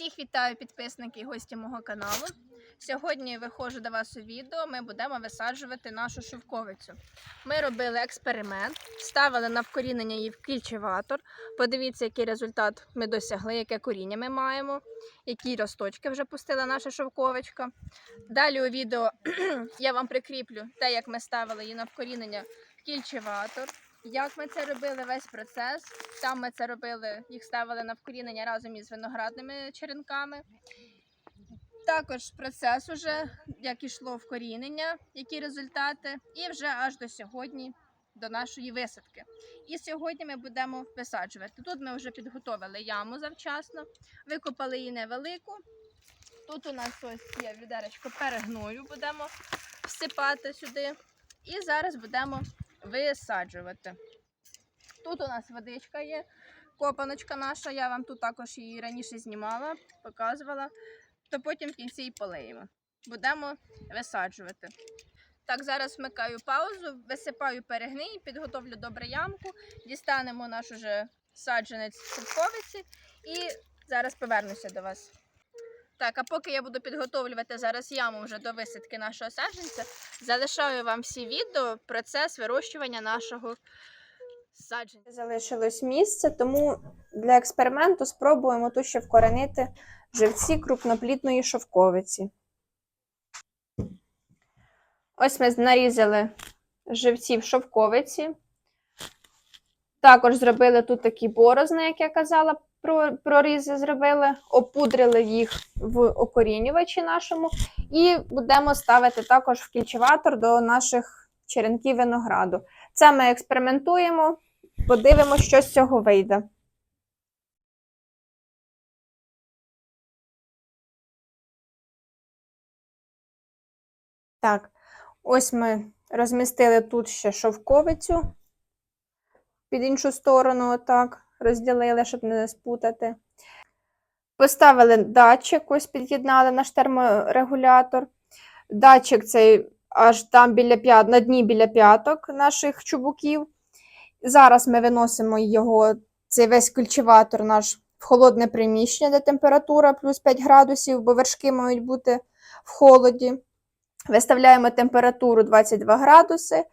Всіх вітаю підписники і гості мого каналу. Сьогодні виходжу до вас у відео. Ми будемо висаджувати нашу шовковицю. Ми робили експеримент, ставили на вкорінення її в кільчеватор. Подивіться, який результат ми досягли, яке коріння ми маємо, які росточки вже пустила наша шовковичка. Далі у відео я вам прикріплю те, як ми ставили її на вкорінення в кільчеватор. Як ми це робили весь процес? Там ми це робили, їх ставили на вкорінення разом із виноградними черенками. Також процес уже, як ішло вкорінення, які результати, і вже аж до сьогодні, до нашої висадки. І сьогодні ми будемо висаджувати. Тут ми вже підготовили яму завчасно, викопали її невелику. Тут у нас ось є відеречко перегною, будемо всипати сюди. І зараз будемо висаджувати. Тут у нас водичка є, копаночка наша. Я вам тут також її раніше знімала, показувала, то потім в кінці її полиємо. Будемо висаджувати. Так, зараз вмикаю паузу, висипаю перегній, підготовлю добре ямку, дістанемо наш уже саджанець шовковиці і зараз повернуся до вас. Так, а поки я буду підготовлювати зараз яму вже до висадки нашого саджанця, залишаю вам всі відео процес вирощування нашого саджанця. Залишилось місце, тому для експерименту спробуємо тут ще вкоренити живці крупноплідної шовковиці. Ось ми нарізали живців шовковиці. Також зробили тут такі борозни, як я казала, про- прорізи зробили, опудрили їх в окорінювачі нашому, і будемо ставити також в кільчеватор до наших черенків винограду. Це ми експериментуємо. Подивимося, що з цього вийде. Так, ось ми розмістили тут ще шовковицю під іншу сторону, отак, розділили, щоб не спутати. Поставили датчик, ось під'єднали наш терморегулятор. Датчик цей аж там біля п'ят, на дні біля п'яток наших чубуків. Зараз ми виносимо його, цей весь культиватор наш в холодне приміщення, де температура плюс 5 градусів, бо вершки мають бути в холоді. Виставляємо температуру 22 градуси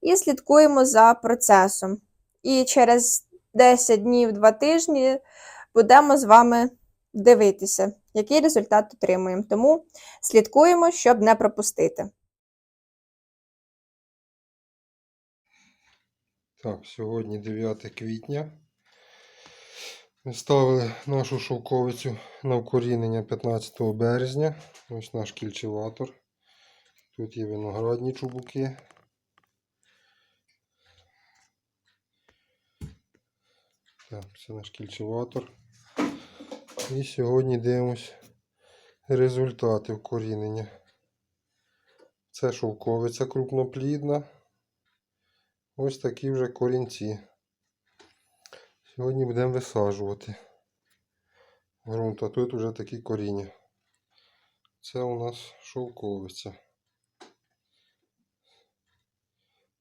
і слідкуємо за процесом. І через 10 днів, 2 тижні будемо з вами дивитися, який результат отримуємо. Тому слідкуємо, щоб не пропустити. Так, сьогодні 9 квітня. Ставили нашу шовковицю на вкорінення 15 березня. Ось наш кільчеватор. Тут є виноградні чубуки. Так, це наш кільчеватор. І сьогодні дивимось результати вкорінення. Це шовковиця крупноплідна. Ось такі вже корінці. Сьогодні будемо висаджувати ґрунт, а тут вже такі коріння. Це у нас шовковиця.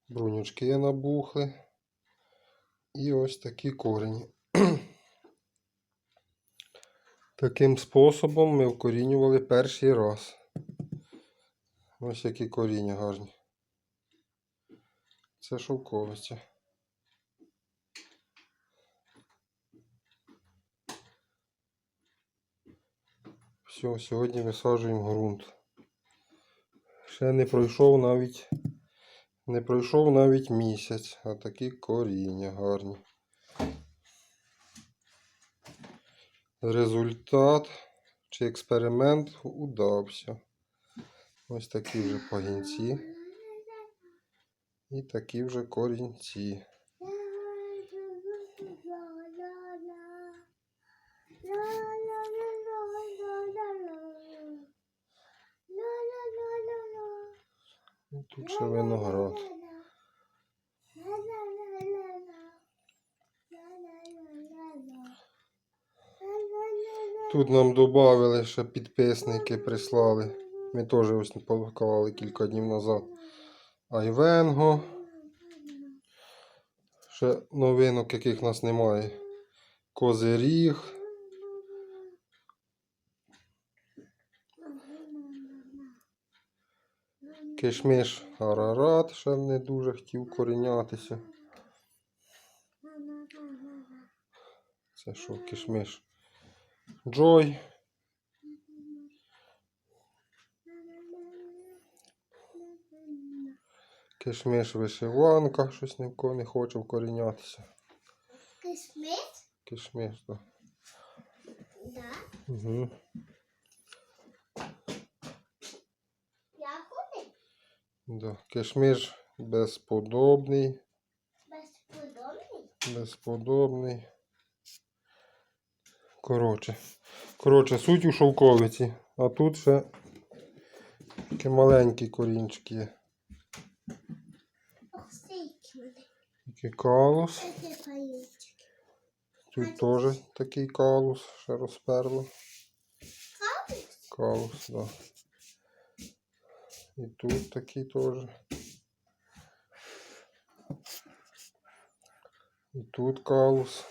Брунючки набухли. І ось такі корені. Таким способом ми вкорінювали перший раз. Ось які коріння гарні. Це шовковиця. Все, сьогодні висаджуємо ґрунт. Ще не пройшов навіть не пройшов навіть місяць, а такі коріння гарні. Результат чи експеримент удався. Ось такі вже пагінці. І такі вже корінці. І виноград. Тут нам додали ще підписники прислали. Ми теж ось поклали кілька днів назад. Айвенго. Ще новинок, яких в нас немає. Козиріг. Кишмиш Арарат ще не дуже хотів корінятися. Це що, кишмиш? Джой. Кишмиш вишиванка, щось ні в кого не хоче вкорінятися. Кисмет? Кишмиш, так. Да. Угу. Да. Кишмиш безподобний. Безподобний? Безподобний. Коротше. Коротше, суть у шовковиці. А тут ще такі маленькі корінчики є. Такий калус. Тут теж такий калус, ще розперло. Капець? Калус, да. І тут такий теж. І тут калус.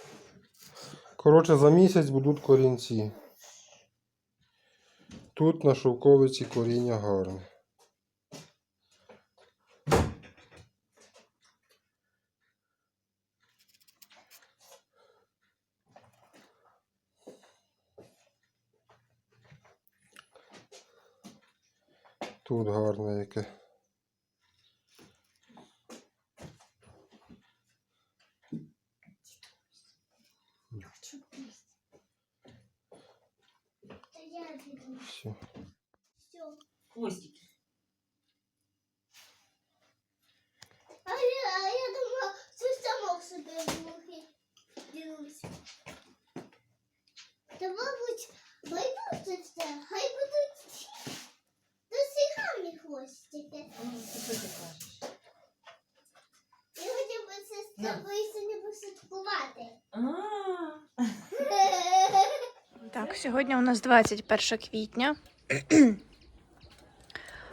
Коротше, за місяць будуть корінці. Тут на шовковиці коріння гарне. Тут гарне яке. Все. Все. Хвостики. А я, а я думала, це сама себе в мухи. Дивлюсь. Та, мабуть, байдуже це. Хай будуть досягальні хвостики. Ну, ти що ти кажеш? Я хотів би це з На. тобою сьогодні посвяткувати. А, Так, сьогодні у нас 21 квітня.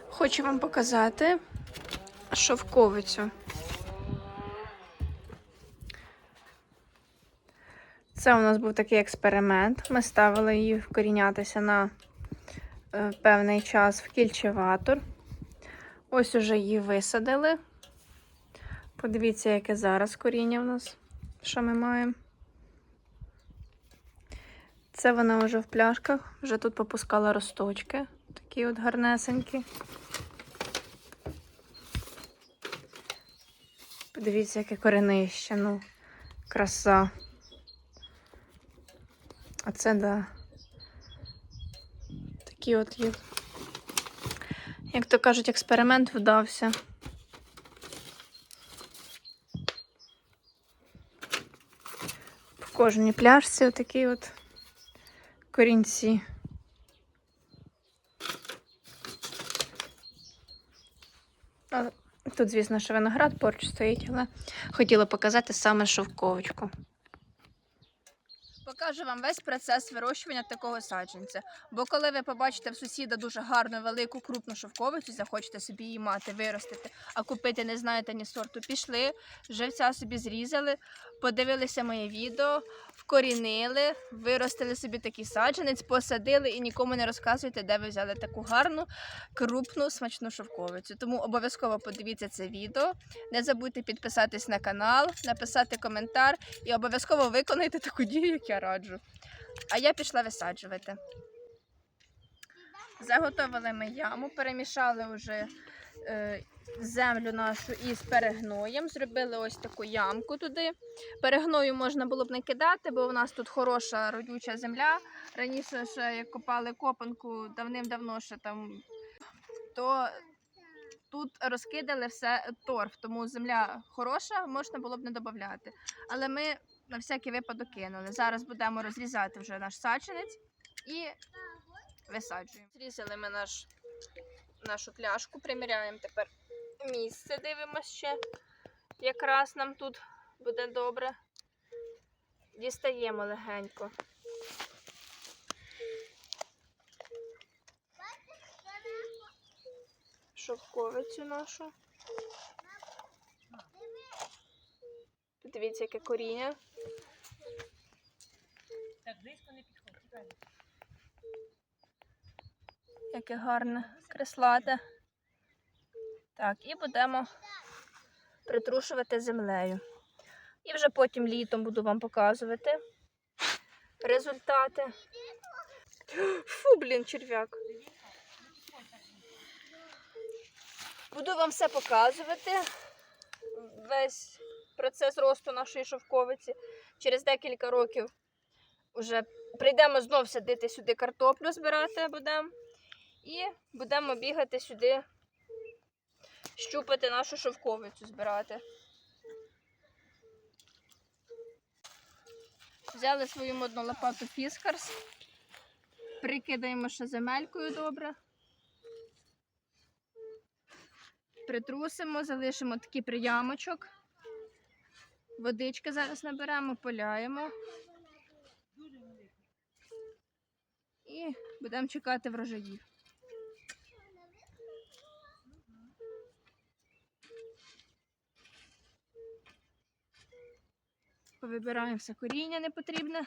Хочу вам показати шовковицю. Це у нас був такий експеримент. Ми ставили її вкорінятися на е, певний час в кільчеватор. Ось уже її висадили. Подивіться, яке зараз коріння в нас, що ми маємо. Це вона вже в пляшках, вже тут попускала росточки, такі от гарнесенькі. Подивіться, яке коренище, ну, краса. А це да. Такі от є. Як то кажуть, експеримент вдався. В кожній пляшці отакі от корінці. Тут, звісно, що виноград поруч стоїть, але хотіла показати саме шовковочку. Покажу вам весь процес вирощування такого саджанця. Бо коли ви побачите в сусіда дуже гарну, велику, крупну шовковицю, захочете собі її мати, виростити, а купити не знаєте ні сорту, пішли, живця собі зрізали, подивилися моє відео, вкорінили, виростили собі такий саджанець, посадили і нікому не розказуйте, де ви взяли таку гарну, крупну, смачну шовковицю. Тому обов'язково подивіться це відео. Не забудьте підписатись на канал, написати коментар і обов'язково виконайте таку дію, як я раджу. А я пішла висаджувати. Заготовили ми яму, перемішали вже е, землю нашу із перегноєм. Зробили ось таку ямку туди. Перегною можна було б не кидати, бо у нас тут хороша родюча земля. Раніше ще як копали копанку давним-давно ще там, то тут розкидали все торф, тому земля хороша, можна було б не додати. Але ми на всякий випадок кинули. Зараз будемо розрізати вже наш саджанець і висаджуємо. Зрізали ми наш, нашу пляшку, приміряємо тепер місце, дивимося ще. Якраз нам тут буде добре. Дістаємо легенько. Шовковицю нашу. Подивіться, яке коріння. так близько не підходь. тікай. Яке гарне, креслате. Так, і будемо притрушувати землею. І вже потім літом буду вам показувати результати. Фу, блін, черв'як. Буду вам все показувати. Весь процес росту нашої шовковиці. Через декілька років вже прийдемо знов садити сюди картоплю, збирати будемо. І будемо бігати сюди, щупати нашу шовковицю, збирати. Взяли свою модну лопату фіскарс, прикидаємо ще земелькою добре. Притрусимо, залишимо такий приямочок. Водички зараз наберемо, поляємо. І будемо чекати врожаїв. Повибираємо все коріння непотрібне.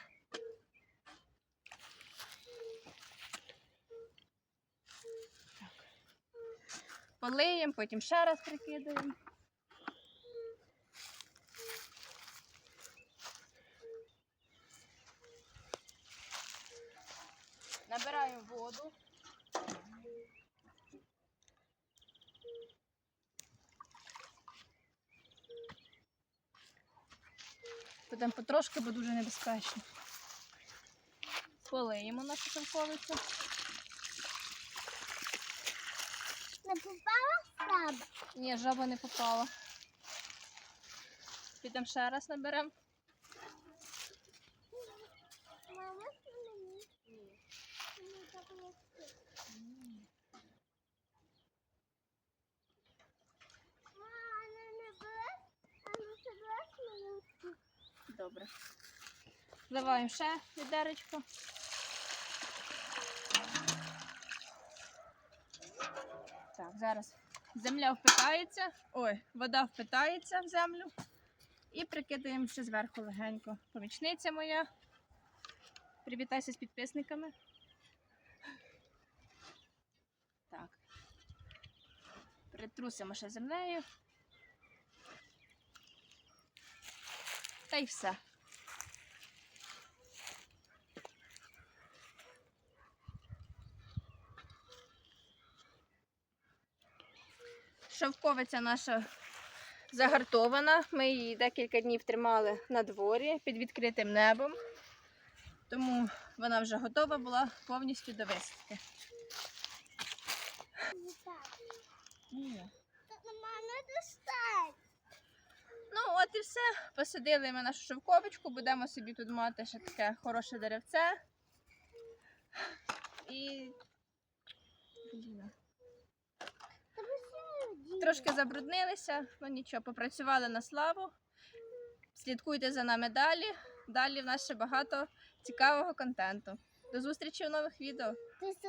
Полиємо, потім ще раз прикидаємо. Набираємо воду. Будемо потрошки, бо дуже небезпечно. Полиємо нашу шовковицю. Не попала жаба? Ні, жаба не попала. Підемо ще раз наберемо. Мама, мені. Мені так легко. Мама, не береш? А ну ти береш мені? Добре. Вливаємо ще відеречко. Так, зараз земля впитається. Ой, вода впитається в землю. І прикидаємо ще зверху легенько. Помічниця моя. Привітайся з підписниками. Так. Притрусимо ще землею. Та й все. Шовковиця наша загартована. Ми її декілька днів тримали на дворі під відкритим небом. Тому вона вже готова була повністю до висадки. Ні. Мама, не. І все. Посадили ми нашу шовковичку, будемо собі тут мати ще таке хороше деревце. І. Трошки забруднилися, ну нічого, попрацювали на славу. Слідкуйте за нами далі. Далі в нас ще багато цікавого контенту. До зустрічі у нових відео. Ти що,